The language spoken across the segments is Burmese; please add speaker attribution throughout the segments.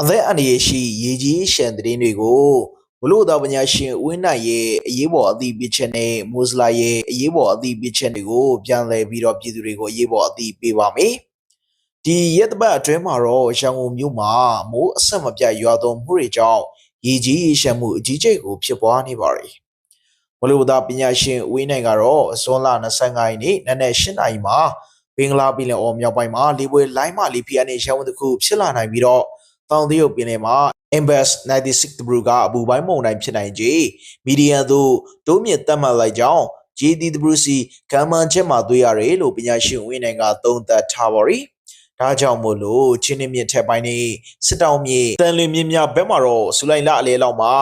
Speaker 1: အသက်အန္တရာယ်ရှိရေကြီးရှမ်းသတင်းတွေကိုဘလို့တော်ပညာရှင်ဦးဝင်းနိုင်ရဲ့အရေးပေါ်အသိပေးချက်နဲ့မိုးစလာရဲ့အရေးပေါ်အသိပေးချက်တွေကိုပြန်လည်ပြီးတော့ပြည်သူတွေကိုအရေးပေါ်အသိပေးပါမယ်။ဒီရက်သပတ်အတွင်းမှာတော့ရန်ကုန်မြို့မှာမိုးအဆက်မပြတ်ရွာသွန်းမှုတွေကြောင့်ရေကြီးရေရှမ်းမှုအကြီးကျယ်ကိုဖြစ်ပွားနေပါတယ်။ဘလို့တော်ပညာရှင်ဦးဝင်းနိုင်ကတော့ဇွန်လ25ရက်နေ့နနက်8နာရီမှာဘင်္ဂလားပြည်နယ်အော်မြောက်ပိုင်းမှာလေပွေလိုင်းမလီဖီယာနဲ့ရန်ကုန်တစ်ခုဖြစ်လာနိုင်ပြီးတော့ တောင်တရုတ်ပြည်နယ်မှာ Imbas 96 Brew ကအပူပိုင်းမုန်တိုင်းဖြစ်နိုင်ခြေမီဒီယာသို့တိုးမြင့်သတ်မှတ်လိုက်ကြောင်း JDWC ကမ္ဘာချက်မှာတွေ့ရတယ်လို့ပညာရှင်ဝင်းနိုင်ကသုံးသပ်ထားပါရီဒါကြောင့်မို့လို့ချင်းနှမြင့်ထက်ပိုင်းနေစစ်တောင်းမြေတန်လင်းမြင့်မြဘက်မှာတော့စူလိုက်လအလဲလောက်မှာ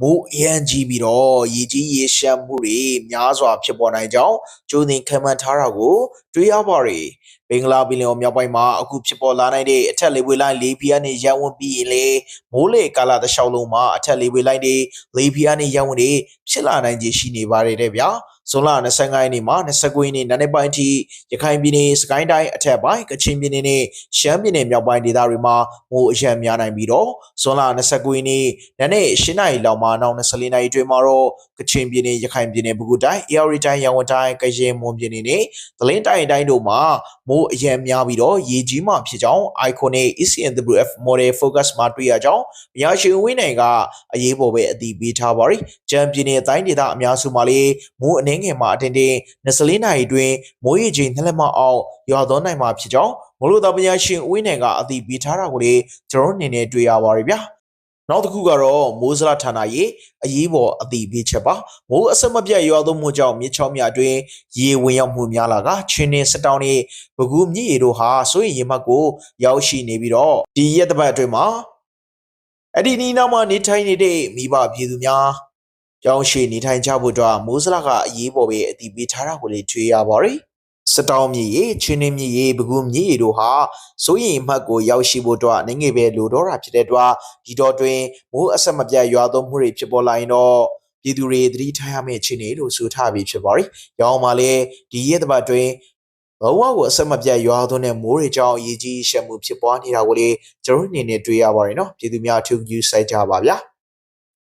Speaker 1: မိုးအရန်ကြီးပြီးတော့ရေကြီးရေရှမ်းမှုတွေများစွာဖြစ်ပေါ်နိုင်ကြောင်းကျိုးသိခံမှန်းထားတာကို တွေ့ရပါရီဘင်္ဂလားပင်လယ်အော်မြောက်ပိုင်းမှာအခုဖြစ်ပေါ်လာနိုင်တဲ့အထက်လေပွေလိုင်းလေပြင်းနဲ့ရန်ဝင်ပြီးရင်လေမိုးလေကာလတစ်လျှောက်လုံးမှာအထက်လေပွေလိုင်းတွေလေပြင်းနဲ့ရန်ဝင်တွေဖြစ်လာနိုင်ခြေရှိနေပါတယ်တဲ့ဗျာဇွန်လ25ရက်နေ့မှာ29ရက်နေ့နံနက်ပိုင်းအထိရခိုင်ပြည်နယ်စကိုင်းတိုင်းအထက်ပိုင်းကချင်ပြည်နယ်နဲ့ရှမ်းပြည်နယ်မြောက်ပိုင်းဒေသတွေမှာမိုးအရန်များနိုင်ပြီးတော့ဇွန်လ29ရက်နေ့နံနက်8နာရီလောက်မှာနောက်24နာရီအတွင်းမှာတော့ကချင်ပြည်နယ်ရခိုင်ပြည်နယ်ပဲခူးတိုင်းအေရီတိုင်းရန်ကုန်တိုင်းကရင်မွန်ပြည်နယ်နဲ့သလင်းတိုင်းတိုင်းတို့မှာမိုးအရန်များပြီးတော့ရေကြီးမှဖြစ်ကြောင်း icon နဲ့ ECNWF model focus မှာတွေ့ရကြောင်းအရာရှင်ဝင်းနိုင်ကအရေးပေါ်ပဲအတည်ပြုထားပါရီကြံပြည်နယ်တိုင်းဒေသအများစုမှာလေမိုးအနှင်းငယ်မှာအတင်းတင်း24နာရီအတွင်းမိုးရေချိန်နှစ်လက်မအောင်ရွာသွန်းနိုင်မှာဖြစ်ကြောင်းမလို့တော်ပညာရှင်ဝင်းနိုင်ကအတည်ပြုထားတာကိုလေကျွန်တော်အနေနဲ့တွေ့ရပါရီဗျာ နောက်တစ်ခုကတော့မိုးစလာဌာနရဲ့အရေးပေါ်အသိပေးချက်ပါမိုးအဆက်မပြတ်ရွာသွန်းမှုကြောင့်မြစ်ချောင်းများအတွင်းရေဝင်ရောက်မှုများလာကချင်းနေစတောင်းနေဘကူးမြစ်ရေတို့ဟာစိုးရင်ရေမှတ်ကိုရောက်ရှိနေပြီးတော့ဒီရက်တစ်ပတ်အတွင်းမှာအဲ့ဒီနီးနောက်မှာနေထိုင်နေတဲ့မိဘပြည်သူများကြောင်းရှိနေထိုင်ကြဖို့အတွက်မိုးစလာကအရေးပေါ်ပဲအသိပေးထားတာကိုလေတွေ့ရပါတယ် စတောင်းမြေရေချင်းနေမြေရေဘကူးမြေရေတို့ဟာစိုးရင်မှတ်ကိုရောက်ရှိဖို့အတွက်နိုင်ငယ်ပဲလိုတော့တာဖြစ်တဲ့အတွက်ဒီတော့တွင်မိုးအဆက်မပြတ်ရွာသွန်းမှုတွေဖြစ်ပေါ်လာရင်တော့ပြည်သူတွေသတိထားရမယ့်အခြေအနေလို့ဆိုထားပြီးဖြစ်ပါတယ်။ရောင်းမှာလည်းဒီရက်တစ်ပတ်တွင်ဘဝကိုအဆက်မပြတ်ရွာသွန်းတဲ့မိုးတွေကြောင့်ရေကြီးရှမ်းမှုဖြစ်ပွားနေတာကိုလေကျွန်တော်အနေနဲ့တွေ့ရပါတယ်နော်။ပြည်သူများအထူးယူဆိုင်ကြပါဗျာ။